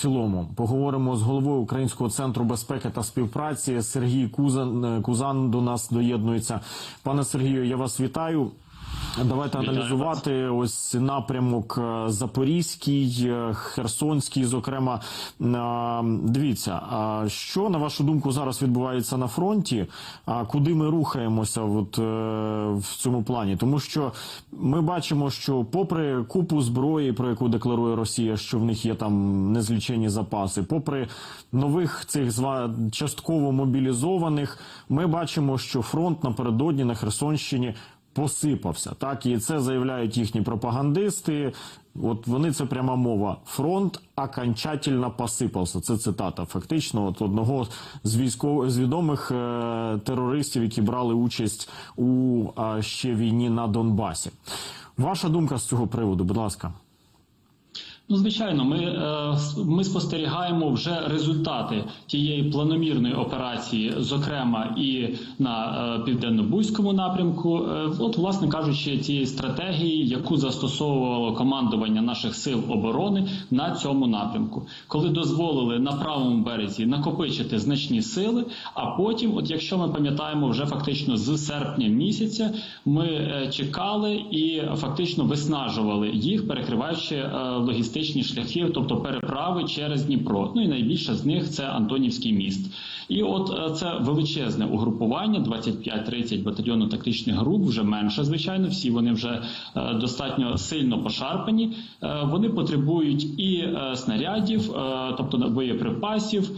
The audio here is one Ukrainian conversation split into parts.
цілому. Поговоримо з головою Українського центру безпеки та співпраці. Сергій Кузан е, Кузан до нас доєднується. Пане Сергію, я вас вітаю. Давайте аналізувати ось напрямок е, Запорізький, е, Херсонський. Зокрема, дивіться, що на вашу думку зараз відбувається на фронті? А куди ми рухаємося от, е, в цьому плані? Тому що ми бачимо, що попри купу зброї, про яку декларує Росія, що в них є там незлічені запаси, попри нових цих зва- частково мобілізованих, ми бачимо, що фронт напередодні на Херсонщині посипався. Так і це заявляють їхні пропагандисти. От вони це пряма мова. Фронт окончательно посипався. Це цитата. Фактично, от одного з військових з відомих е, терористів, які брали участь у е, ще війні на Донбасі. Ваша думка з цього приводу, будь ласка. Ну, звичайно, ми, е, ми спостерігаємо вже результати тієї планомірної операції, зокрема і на е, південно-бузькому напрямку. Е, От, власне кажучи, тієї стратегії, яку застосовувало командування наших сил оборони на цьому напрямку, коли дозволили на правому березі накопичити значні сили. А потім, от якщо ми пам'ятаємо, вже фактично з серпня місяця ми чекали і фактично виснажували їх, перекриваючи е, логістичні шляхи, тобто переправи через Дніпро. Ну і найбільше з них це Антонівський міст. І от е, це величезне угрупування, 25-30 батальйонно-тактичних груп, вже менше, звичайно. Всі вони вже е, достатньо сильно пошарпані. Е, Вони потребують і снарядів, тобто боєприпасів,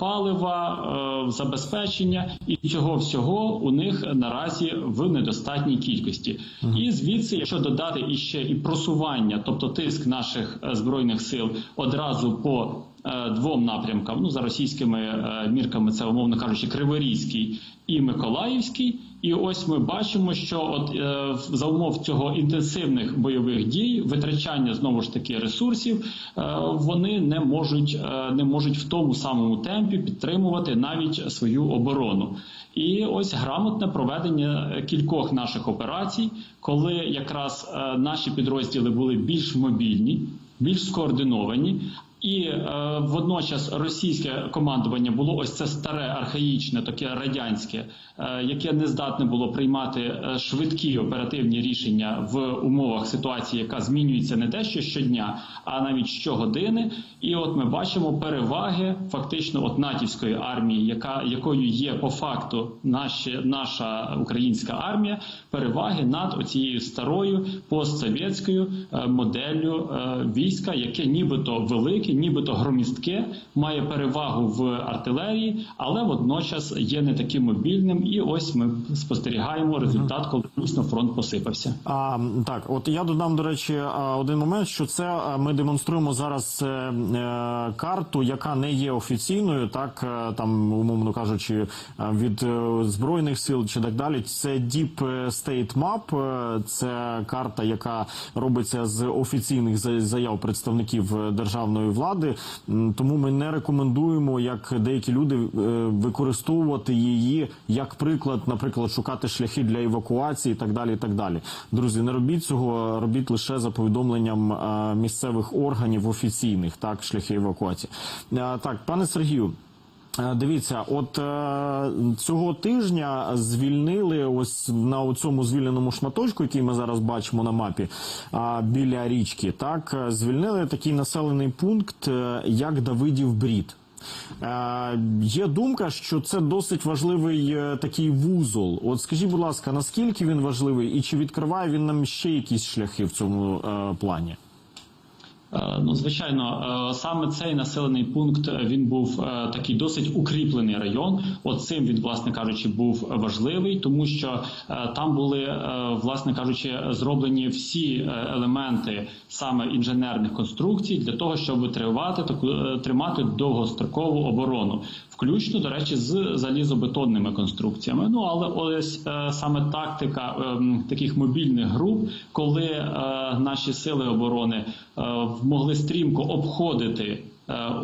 палива, забезпечення, і цього всього у них наразі в недостатній кількості. І звідси, якщо додати іще і просування, тобто тиск наших збройних сил одразу по е, двом напрямкам, ну за російськими е, мірками, це умовно кажучи, Криворізький і Миколаївський. І ось ми бачимо, що от е, за умов цього інтенсивних бойових дій, витрачання знову ж таки ресурсів, е, вони не можуть е, не можуть в тому самому темпі підтримувати навіть свою оборону. І ось грамотне проведення кількох наших операцій, коли якраз е, наші підрозділи були більш мобільні, більш скоординовані. І е, водночас російське командування було ось це старе, архаїчне, таке радянське, е, яке не здатне було приймати е, швидкі оперативні рішення в умовах ситуації, яка змінюється не те, що щодня, а навіть щогодини. І от ми бачимо переваги фактично от натівської армії, яка якою є по факту наші, наша українська армія, переваги над оцією старою постсовєтською е, моделлю е, війська, яке нібито велике, нібито громістке, має перевагу в артилерії, але водночас є не таким мобільним. І ось ми спостерігаємо результат, коли дійсно фронт посипався. А, так, от я додам, до речі, один момент, що це ми демонструємо зараз е, е, карту, яка не є офіційною, так е, там, умовно кажучи, е, від збройних сил чи так далі. Це Deep State Map, це карта, яка робиться з офіційних за- заяв представників державної влади. М, Тому ми не рекомендуємо, як деякі люди, е, використовувати її як приклад, наприклад, шукати шляхи для евакуації і так далі. І так далі. Друзі, не робіть цього, робіть лише за повідомленням е, місцевих органів офіційних, так, шляхи евакуації. Е, Так, пане Сергію. Е, Дивіться, от е, цього тижня звільнили ось на цьому звільненому шматочку, який ми зараз бачимо на мапі біля річки. Так е, звільнили такий населений пункт, як Давидів Брід. Є думка, що це досить важливий такий вузол. От скажіть, будь ласка, наскільки він важливий, і чи відкриває він нам ще якісь шляхи в цьому плані? Е, Ну, звичайно, е, саме цей населений пункт е, він був такий досить укріплений район. Оцим він, власне кажучи, був важливий, тому що там були, власне кажучи, зроблені всі елементи саме інженерних конструкцій для того, щоб тривати таку тримати довгострокову оборону, включно до речі, з залізобетонними конструкціями. Ну але ось е, саме тактика ем, таких мобільних груп, коли е, наші сили оборони е, могли стрімко обходити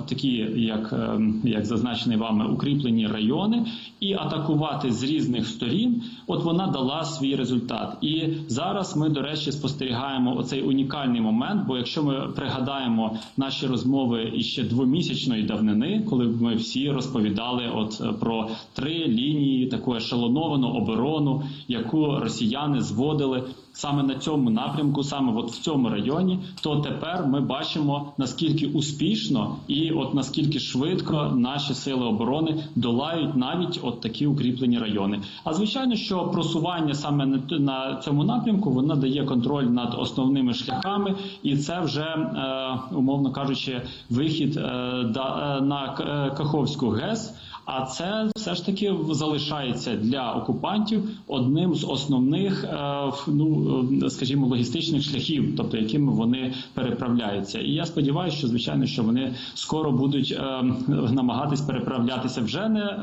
такі, як, е, як зазначений вами, укріплені райони, і атакувати з різних сторін. От вона дала свій результат. І зараз ми, до речі, спостерігаємо оцей унікальний момент. Бо якщо ми пригадаємо наші розмови іще двомісячної давнини, коли ми всі розповідали от е, про три лінії таку ешелоновану оборону, яку росіяни зводили саме на цьому напрямку, саме от в цьому районі, то тепер ми бачимо наскільки успішно і от наскільки швидко наші сили оборони долають навіть от такі укріплені райони. А звичайно, що просування саме на, цьому напрямку воно дає контроль над основними шляхами, і це вже е, умовно кажучи, вихід е, е, на е, Каховську ГЕС. А це все ж таки залишається для окупантів одним з основних, е, ну е, скажімо, логістичних шляхів, тобто якими вони переправляються. І я сподіваюся, що звичайно, що вони скоро будуть е, намагатись переправлятися вже не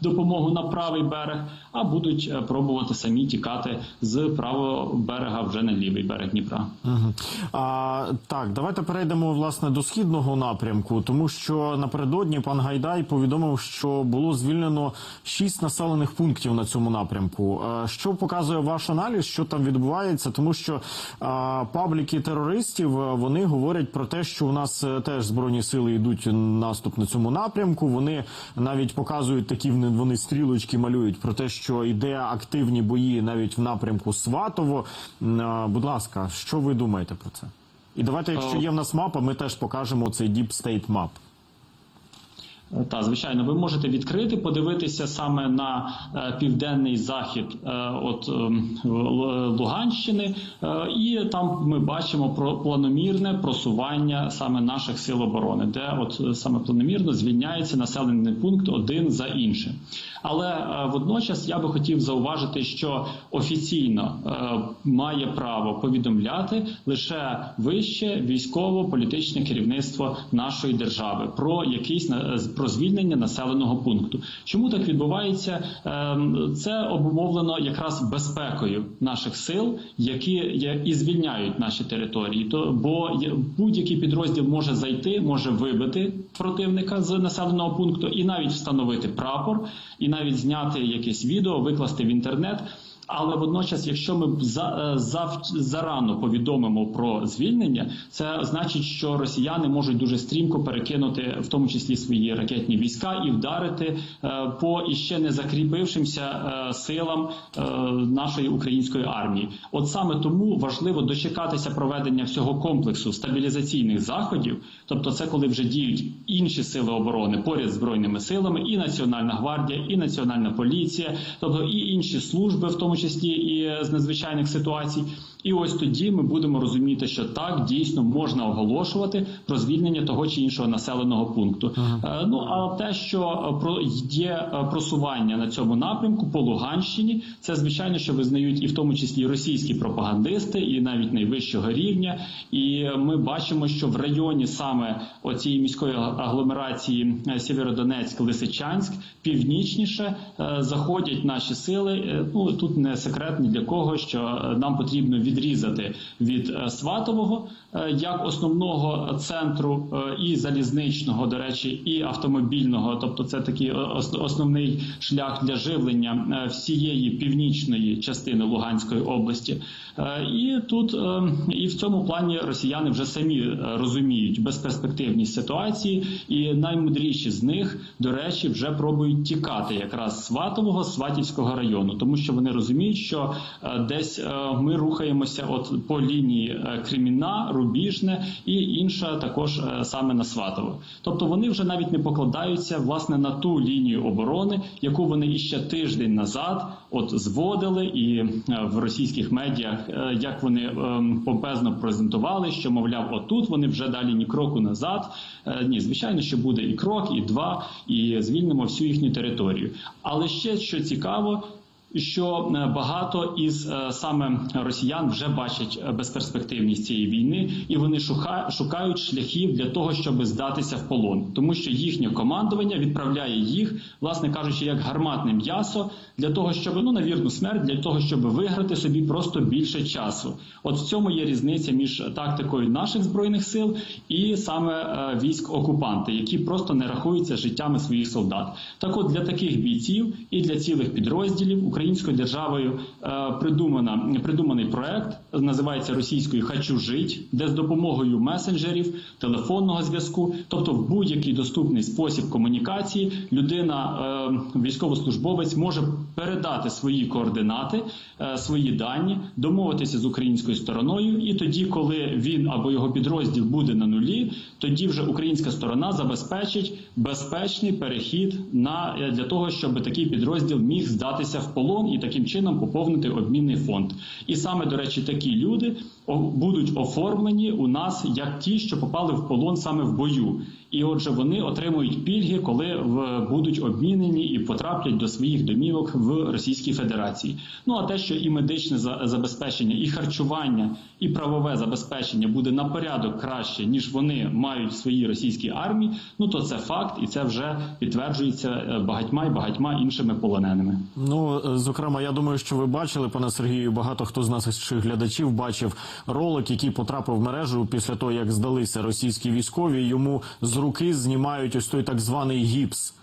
допомогу на правий берег, а будуть пробувати самі тікати з правого берега вже на лівий берег Дніпра. Мгм. А, так, давайте перейдемо власне до східного напрямку, тому що напередодні пан Гайдай повідомив, що було звільнено шість населених пунктів на цьому напрямку. Що показує ваш аналіз, що там відбувається? Тому що пабліки терористів е, вони говорять про те, що у нас е, теж збройні сили йдуть наступ на цьому напрямку. Вони навіть показують такі вони стрілочки малюють про те, що йде активні бої навіть в напрямку Сватово. Будь ласка, що ви думаєте про це? І давайте, якщо Е, є в нас мапа, ми теж покажемо цей Deep State Map. Та звичайно, ви можете відкрити, подивитися саме на е, південний захід е, от ем, Луганщини, е, і там ми бачимо про планомірне просування саме наших сил оборони, де от е, саме планомірно звільняється населений пункт один за іншим. Але е, водночас я би хотів зауважити, що офіційно е, має право повідомляти лише вище військово-політичне керівництво нашої держави про якийсь на- про звільнення населеного пункту. Чому так відбувається? Ем, Це обумовлено якраз безпекою наших сил, які і звільняють наші території. То бо будь-який підрозділ може зайти, може вибити противника з населеного пункту і навіть встановити прапор, і навіть зняти якесь відео, викласти в інтернет. Але водночас, якщо ми за, е, зав, зарано повідомимо про звільнення, це значить, що росіяни можуть дуже стрімко перекинути, в тому числі свої ракетні війська, і вдарити е, по іще не закріпившимся е, силам нашої української армії. От саме тому важливо дочекатися проведення всього комплексу стабілізаційних заходів, тобто це коли вже діють інші сили оборони поряд з збройними силами, і Національна гвардія, і Національна поліція, тобто і інші служби, в тому числі і з надзвичайних ситуацій. І ось тоді ми будемо розуміти, що так дійсно можна оголошувати про звільнення того чи іншого населеного пункту. Е, Ну а те, що е, про є е, просування на цьому напрямку по Луганщині, це звичайно, що визнають і в тому числі російські пропагандисти, і навіть найвищого рівня. І ми бачимо, що в районі саме оцієї міської агломерації Сєвєродонецьк, Лисичанськ, північніше заходять наші сили. Ну тут не секрет ні для кого, що е, нам потрібно відрізати від е, Сватового е, як основного центру і залізничного, до речі, і автомобільного, тобто це такий основний шлях для живлення всієї північної частини Луганської області. І тут і в цьому плані росіяни вже самі розуміють безперспективність ситуації, і наймудріші з них, до речі, вже пробують тікати якраз Сватового, Сватівського району, тому що вони розуміють, що е, десь е, ми рухаємося от по лінії е, Креміна, Рубіжне і інша також саме на Сватово. Тобто вони вже навіть не покладаються власне на ту лінію оборони, яку вони іще тиждень назад от зводили, і в російських медіах як вони помпезно презентували, що мовляв, отут вони вже далі ні кроку назад. Ні, звичайно, що буде і крок, і два, і звільнимо всю їхню територію. Але ще що цікаво. Що е, багато із е, саме росіян вже бачать е, безперспективність цієї війни, і вони шука- шукають шляхів для того, щоб здатися в полон, тому що їхнє командування відправляє їх, власне кажучи, як гарматне м'ясо для того, щоб ну на вірну смерть, для того, щоб виграти собі просто більше часу. От в цьому є різниця між тактикою наших збройних сил і саме військ окупанти, які просто не рахуються життями своїх солдат. Так, от для таких бійців і для цілих підрозділів українською державою е, придумана придуманий проект, називається російською Хочу жить, де з допомогою месенджерів, телефонного зв'язку, тобто в будь-який доступний спосіб комунікації, людина, е, військовослужбовець, може передати свої координати, е, свої дані, домовитися з українською стороною, і тоді, коли він або його підрозділ буде на нулі, тоді вже українська сторона забезпечить безпечний перехід на для того, щоб такий підрозділ міг здатися в полон і таким чином поповнити обмінний фонд. І саме до речі, такі люди будуть оформлені у нас як ті, що попали в полон саме в бою. І отже, вони отримують пільги, коли в, будуть обмінені і потраплять до своїх домівок в Російській Федерації. Ну а те, що і медичне за- забезпечення, і харчування, і правове забезпечення буде на порядок краще, ніж вони мають в своїй російській армії. Ну то це факт, і це вже підтверджується е, багатьма і багатьма іншими полоненими. Ну, е, зокрема, я думаю, що ви бачили, пане Сергію, багато хто з наших глядачів бачив ролик, який потрапив в мережу після того, як здалися російські військові. Йому з руки знімають ось той так званий гіпс.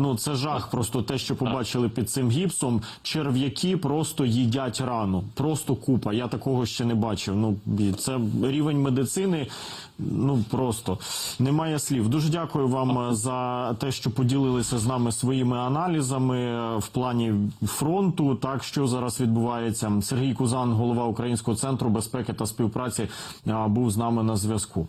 Ну, це жах, просто те, що побачили під цим гіпсом. Черв'яки просто їдять рану. Просто купа. Я такого ще не бачив. Ну, це рівень медицини. Ну просто немає слів. Дуже дякую вам е, за те, що поділилися з нами своїми аналізами е, в плані фронту. Так що зараз відбувається. Сергій Кузан, голова Українського центру безпеки та співпраці, е, був з нами на зв'язку.